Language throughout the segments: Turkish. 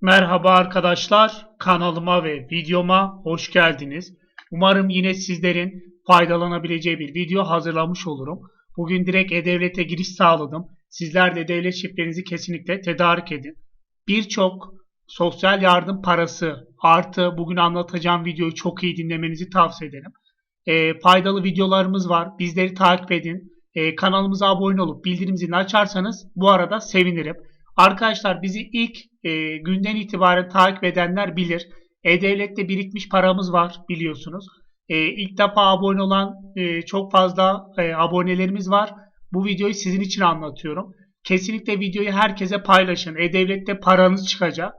Merhaba arkadaşlar, kanalıma ve videoma hoş geldiniz. Umarım yine sizlerin faydalanabileceği bir video hazırlamış olurum. Bugün direkt E-Devlet'e giriş sağladım. Sizler de devlet şifrenizi kesinlikle tedarik edin. Birçok sosyal yardım parası artı bugün anlatacağım videoyu çok iyi dinlemenizi tavsiye ederim. E, faydalı videolarımız var. Bizleri takip edin. E, kanalımıza abone olup bildirim zilini açarsanız bu arada sevinirim. Arkadaşlar bizi ilk e, günden itibaren takip edenler bilir. E-Devlet'te birikmiş paramız var biliyorsunuz. E, ilk defa abone olan e, çok fazla e, abonelerimiz var. Bu videoyu sizin için anlatıyorum. Kesinlikle videoyu herkese paylaşın. E-Devlet'te paranız çıkacak.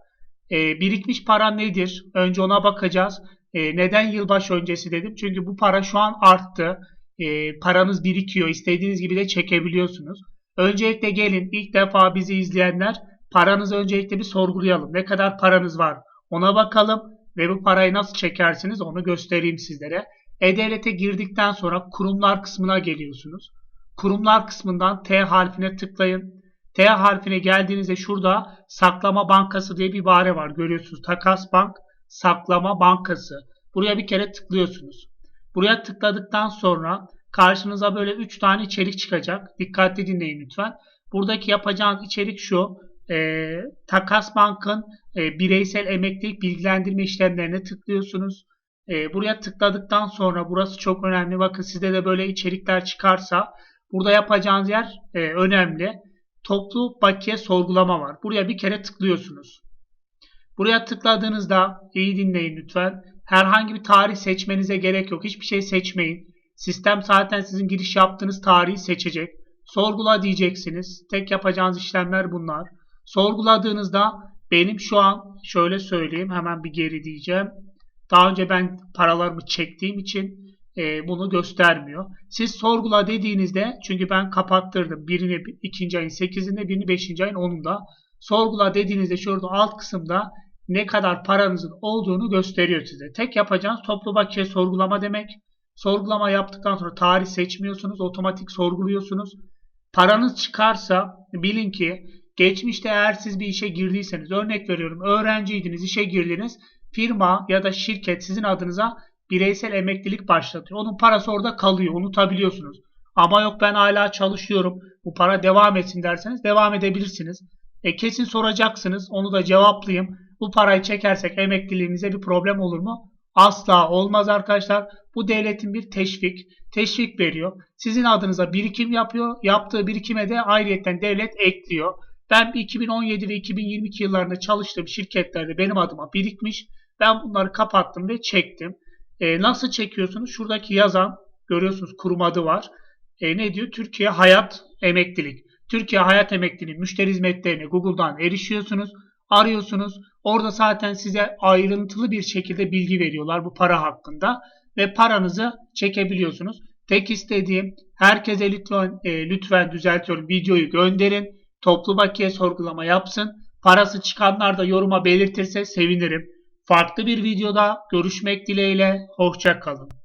E, birikmiş para nedir? Önce ona bakacağız. E, neden yılbaşı öncesi dedim? Çünkü bu para şu an arttı. E, paranız birikiyor. İstediğiniz gibi de çekebiliyorsunuz. Öncelikle gelin ilk defa bizi izleyenler paranızı öncelikle bir sorgulayalım. Ne kadar paranız var ona bakalım ve bu parayı nasıl çekersiniz onu göstereyim sizlere. E-Devlet'e girdikten sonra kurumlar kısmına geliyorsunuz. Kurumlar kısmından T harfine tıklayın. T harfine geldiğinizde şurada saklama bankası diye bir ibare var. Görüyorsunuz. Takas Bank Saklama Bankası. Buraya bir kere tıklıyorsunuz. Buraya tıkladıktan sonra karşınıza böyle 3 tane içerik çıkacak. Dikkatli dinleyin lütfen. Buradaki yapacağınız içerik şu. E, Takas Bank'ın e, bireysel emeklilik bilgilendirme işlemlerine tıklıyorsunuz. E, buraya tıkladıktan sonra burası çok önemli. Bakın sizde de böyle içerikler çıkarsa burada yapacağınız yer e, önemli. Toplu bakiye sorgulama var. Buraya bir kere tıklıyorsunuz. Buraya tıkladığınızda iyi dinleyin lütfen. Herhangi bir tarih seçmenize gerek yok. Hiçbir şey seçmeyin. Sistem zaten sizin giriş yaptığınız tarihi seçecek. Sorgula diyeceksiniz. Tek yapacağınız işlemler bunlar. Sorguladığınızda benim şu an şöyle söyleyeyim hemen bir geri diyeceğim. Daha önce ben paralarımı çektiğim için e, bunu göstermiyor. Siz sorgula dediğinizde çünkü ben kapattırdım. Birini 2. ayın 8'inde birini 5. ayın 10'unda. Sorgula dediğinizde şurada alt kısımda ne kadar paranızın olduğunu gösteriyor size. Tek yapacağınız toplu bakiye sorgulama demek. Sorgulama yaptıktan sonra tarih seçmiyorsunuz. Otomatik sorguluyorsunuz. Paranız çıkarsa bilin ki geçmişte eğer siz bir işe girdiyseniz örnek veriyorum öğrenciydiniz işe girdiniz firma ya da şirket sizin adınıza bireysel emeklilik başlatıyor. Onun parası orada kalıyor unutabiliyorsunuz. Ama yok ben hala çalışıyorum bu para devam etsin derseniz devam edebilirsiniz. E kesin soracaksınız onu da cevaplayayım. Bu parayı çekersek emekliliğimize bir problem olur mu? Asla olmaz arkadaşlar. Bu devletin bir teşvik, teşvik veriyor. Sizin adınıza birikim yapıyor. Yaptığı birikime de ayrıyeten devlet ekliyor. Ben 2017 ve 2022 yıllarında çalıştığım şirketlerde benim adıma birikmiş. Ben bunları kapattım ve çektim. E, nasıl çekiyorsunuz? Şuradaki yazan görüyorsunuz kurum adı var. E, ne diyor? Türkiye Hayat Emeklilik. Türkiye Hayat Emekliliği müşteri hizmetlerine Google'dan erişiyorsunuz. Arıyorsunuz. Orada zaten size ayrıntılı bir şekilde bilgi veriyorlar bu para hakkında ve paranızı çekebiliyorsunuz. Tek istediğim herkese lütfen e, lütfen düzeltiyorum videoyu gönderin. Toplu bakiye sorgulama yapsın. Parası çıkanlar da yoruma belirtirse sevinirim. Farklı bir videoda görüşmek dileğiyle. Hoşça kalın.